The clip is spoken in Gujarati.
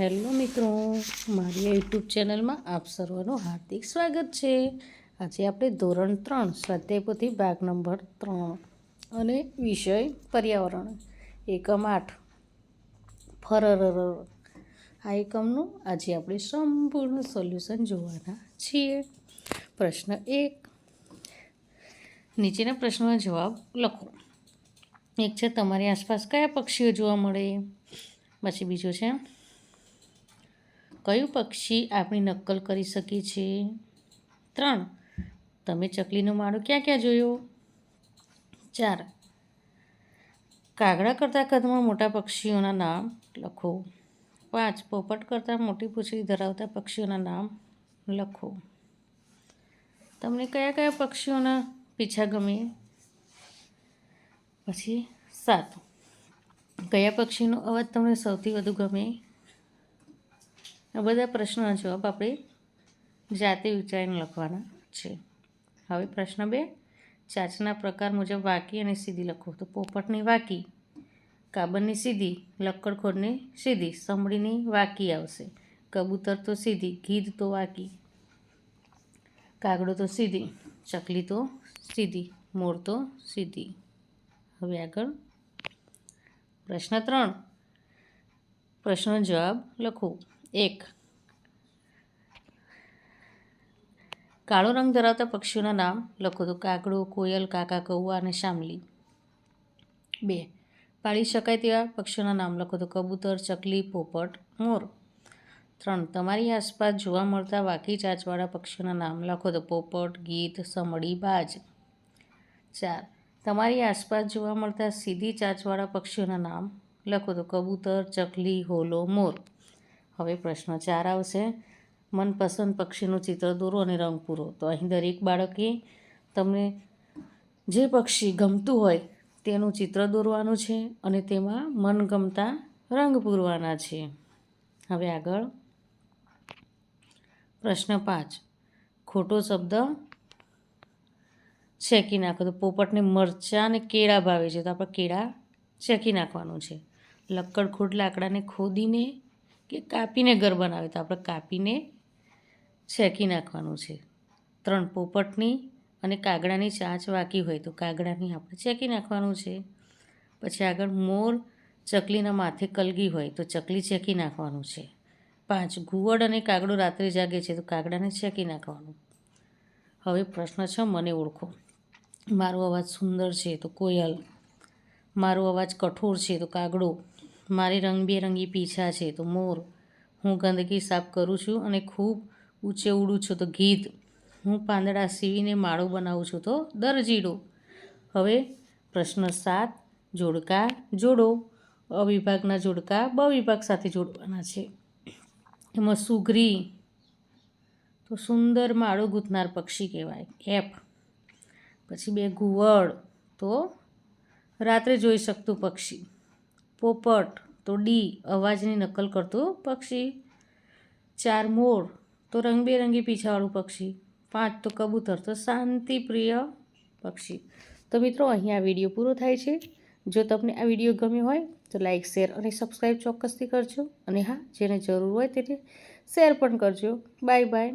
હેલો મિત્રો, મારી યુટ્યુબ ચેનલમાં આપ સર્વનું હાર્દિક સ્વાગત છે. આજે આપણે ધોરણ ત્રણ સ્વાધ્યાયપોથી ભાગ નંબર ત્રણ અને વિષય પર્યાવરણ, એકમ આઠ ફરરર આ એકમનું આજે આપણે સંપૂર્ણ સોલ્યુશન જોવાના છીએ. પ્રશ્ન એક, નીચેના પ્રશ્નનો જવાબ લખો. એક છે, તમારી આસપાસ કયા પક્ષીઓ જોવા મળે? પછી બીજું છે કયું પક્ષી આપણી નક્કલ કરી શકીએ છીએ ત્રણ. તમે ચકલીનો માળો ક્યાં ક્યાં જોયો? ચાર. કાગડા કરતાં કદમાં મોટા પક્ષીઓના નામ લખો. પાંચ. પોપટ કરતાં મોટી પૂંછડી ધરાવતા પક્ષીઓના નામ લખો. તમને કયા કયા પક્ષીઓના પીછા ગમે? પછી સાત. કયા પક્ષીનો અવાજ તમને સૌથી વધુ ગમે? આ બધા પ્રશ્નોના જવાબ આપણે જાતે વિચારીને લખવાના છે. હવે પ્રશ્ન બે ચાચના પ્રકાર મુજબ વાકી અને સીધી લખો. તો પોપટની વાકી કાબરની સીધી લક્કડખોડની સીધી, સમડીની વાકી આવશે. કબૂતર તો સીધી ગીધ તો વાકી. કાગડો તો સીધી, ચકલી તો સીધી, મોર તો સીધી. હવે આગળ પ્રશ્ન ત્રણ, પ્રશ્નનો જવાબ લખો. એક. કાળો રંગ ધરાવતા પક્ષીઓના નામ લખો તો કાગડો, કોયલ, કાકા, કૌવા અને શામલી. બે. પાળી શકાય તેવા પક્ષીઓના નામ લખો તો કબૂતર, ચકલી, પોપટ, મોર. ત્રણ. તમારી આસપાસ જોવા મળતા વાકી ચાંચવાળા પક્ષીઓના નામ લખો તો પોપટ ગીધ સમડી, બાજ. ચાર. તમારી આસપાસ જોવા મળતા સીધી ચાંચવાળા પક્ષીઓના નામ લખો તો કબૂતર, ચકલી, હોલો, મોર. હવે પ્રશ્ન ચાર આવશે. મનપસંદ પક્ષીનું ચિત્ર દોરો અને રંગ પૂરો. તો અહીં દરેક બાળકે તમને જે પક્ષી ગમતું હોય તેનું ચિત્ર દોરવાનું છે અને તેમાં મનગમતા રંગ પૂરવાના છે. હવે આગળ પ્રશ્ન પાંચ. ખોટો શબ્દ શેકી નાખો. તો પોપટને મરચાં અને કેળા ભાવે છે. તો આપણે કેળા શેકી નાખવાનું છે. લક્કડ ખોટ લાકડાને ખોદીને કે કાપીને ઘર બનાવે તો આપણે કાપીને શેકી નાખવાનું છે. ત્રણ પોપટની અને કાગડાની ચાંચ વાકી હોય તો કાગડાની આપણે શેકી નાખવાનું છે. પછી આગળ મોર ચકલીના માથે કલગી હોય તો ચકલી શેકી નાખવાનું છે. પાંચ ઘુવડ અને કાગડો રાત્રે જાગે છે તો કાગડાને શેકી નાખવાનું. હવે પ્રશ્ન છે, મને ઓળખો. મારો અવાજ સુંદર છે તો કોયલ. મારો અવાજ કઠોર છે તો કાગડો. મારી રંગબેરંગી પીછા છે, તો મોર, હું ગંદકી સાફ કરું છું અને ખૂબ ઊંચે ઉડું છું, તો ગીધ, હું પાંદડા સીવીને માળો બનાવું છું, તો દરજીડો હવે પ્રશ્ન સાત, જોડકા જોડો. અવિભાગના જોડકા બ વિભાગ સાથે જોડવાના છે. એમાં સુઘરી, તો સુંદર માળો ગૂંથનાર પક્ષી કહેવાય, એફ. પછી બે ઘુવડ, તો રાત્રે જોઈ શકતું પક્ષી. પોપટ તો ડી, અવાજની નકલ કરતું પક્ષી. ચાર મોર તો રંગબેરંગી પીછાવાળું પક્ષી. પાંચ તો કબૂતર તો શાંતિપ્રિય પક્ષી. તો મિત્રો, અહીં આ વીડિયો પૂરો થાય છે. જો તમને આ વીડિયો ગમ્યો હોય, તો લાઇક શેર અને સબસ્ક્રાઈબ ચોક્કસથી કરજો. અને હા, જેને જરૂર હોય તેને શેર પણ કરજો. Bye bye.